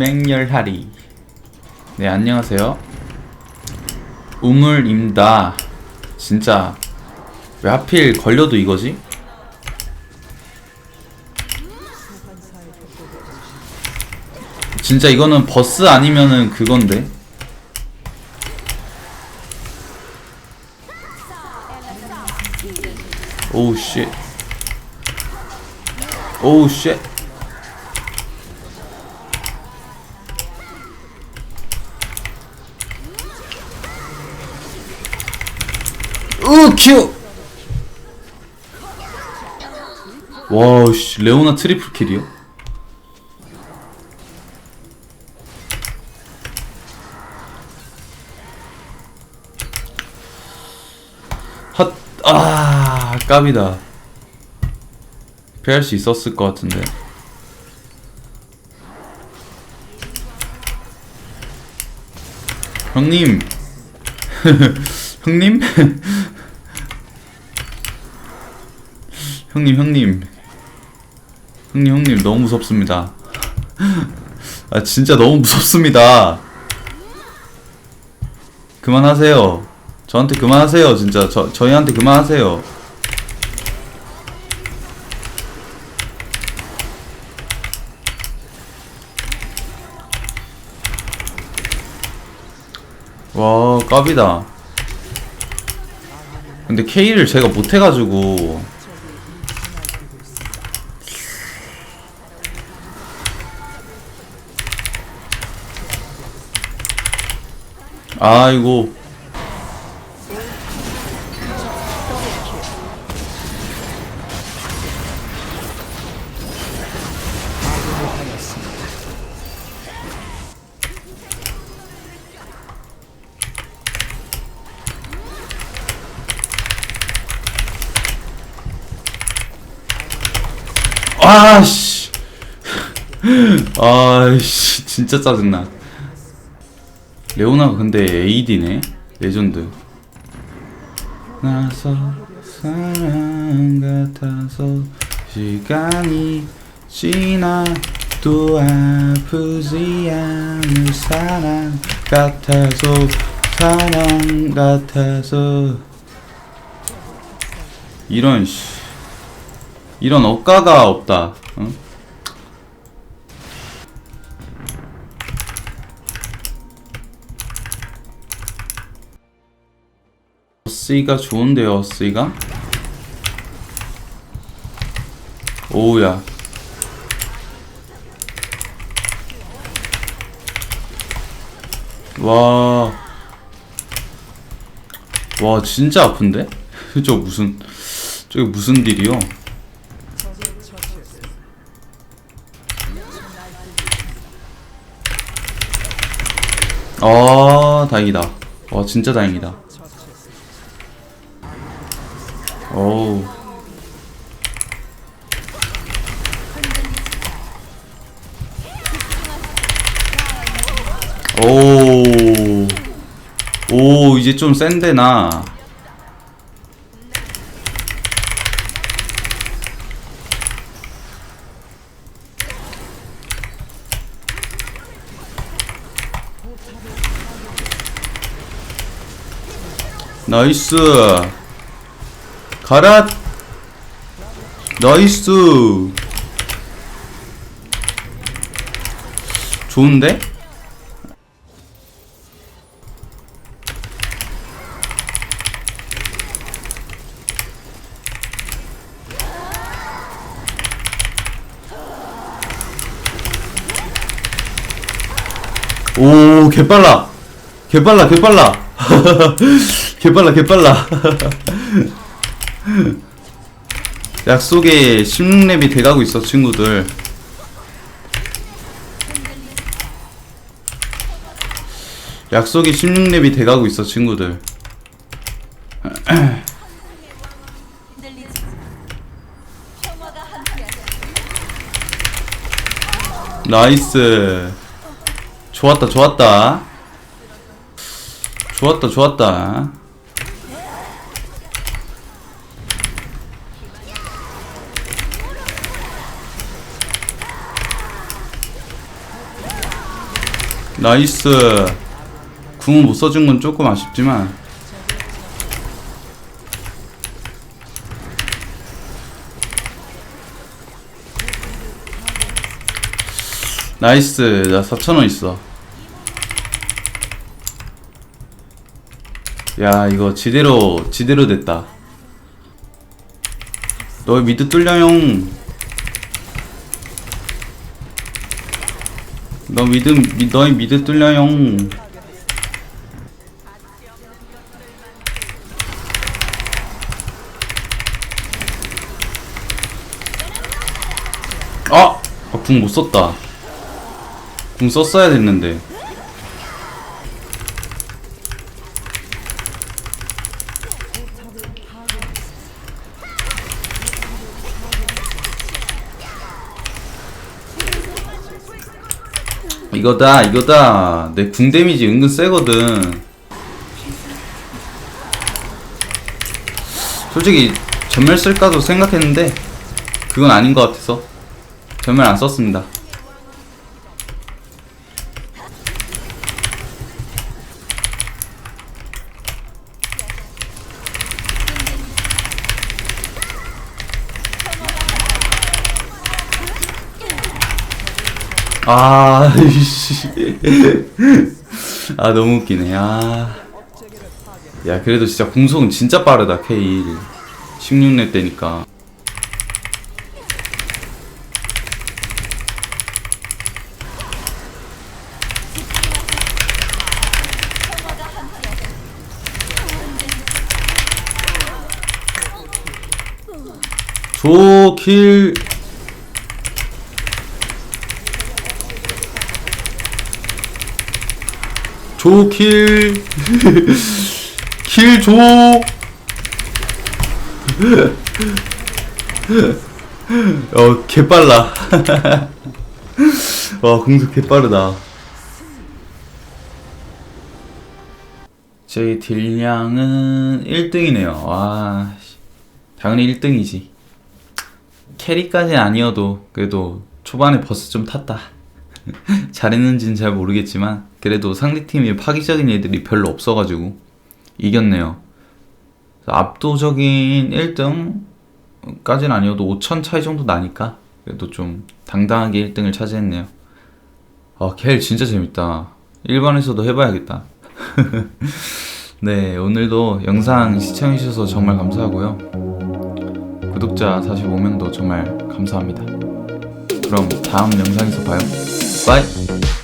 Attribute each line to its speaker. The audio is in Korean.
Speaker 1: 맹렬하리. 네 안녕하세요. 우물입니다. 진짜 왜 하필 걸려도 이거지? 진짜 이거는 버스 아니면은 그건데? 오우 쉣. 오우 쉣 으큐 와우 씨 레오나 트리플 킬이요? 헛, 아, 깝이다. 피할 수 있었을 것 같은데. 형님. 형님? 형님, 형님. 형님, 형님, 너무 무섭습니다. 아, 진짜 너무 무섭습니다. 그만하세요. 저한테 그만하세요, 진짜. 저, 저희한테 그만하세요. 와, 깝이다. 근데 K를 제가 못해가지고. 아이고. 아씨. 아씨, 진짜 짜증나. 레오나가 근데 AD네? 레전드. 나서 사랑 같아서 시간이 지나도 아프지 않을 사랑 같아서 사랑 같아서 이런 씨 이런 억가가 없다. 응? 어스이가 좋은데요, 어스이가? 오우야. 와. 와, 진짜 아픈데? 저 무슨, 저게 무슨 딜이요? 아, 다행이다. 와, 진짜 다행이다. 어우. 오. 오, 이제 좀 센데, 나. 나이스. 가라. 나이스. 좋은데? 오, 개빨라. 개빨라, 개빨라. 개빨라, 개빨라. 약속에 16렙이 돼가고 있어, 친구들. 약속이 16렙이 돼가고 있어, 친구들. 나이스. 좋았다, 좋았다. 좋았다, 좋았다. 나이스. 궁은 못 써준 건 조금 아쉽지만. 나이스. 나 4천원 있어. 야 이거 지대로 지대로 됐다. 너 미드 뚫려용 너 미드 미, 너희 미드 뚫려용 아! 궁 못 썼다. 궁 썼어야 됐는데 이거다 이거다. 내 궁 데미지 은근 세거든. 솔직히 전멸 쓸까도 생각했는데 그건 아닌 것 같아서 전멸 안 썼습니다 아, 이씨. 아, 너무 웃기네. 아. 야, 그래도 진짜 공속은 진짜 빠르다, K1. 16렙 때니까. 조킬 조킬. 킬조. 어 개빨라. 와 공속 개빠르다. 제 딜량은 1등이네요. 와 씨. 당연히 1등이지. 캐리까지는 아니어도 그래도 초반에 버스 좀 탔다. 잘했는지는 잘 모르겠지만 그래도 상대팀이 파기적인 애들이 별로 없어가지고 이겼네요. 압도적인 1등까지는 아니어도 5천 차이 정도 나니까 그래도 좀 당당하게 1등을 차지했네요. 아, 켈 진짜 재밌다. 일반에서도 해봐야겠다. 네, 오늘도 영상 시청해주셔서 정말 감사하고요. 구독자 45명도 정말 감사합니다. 그럼 다음 영상에서 봐요. 바이!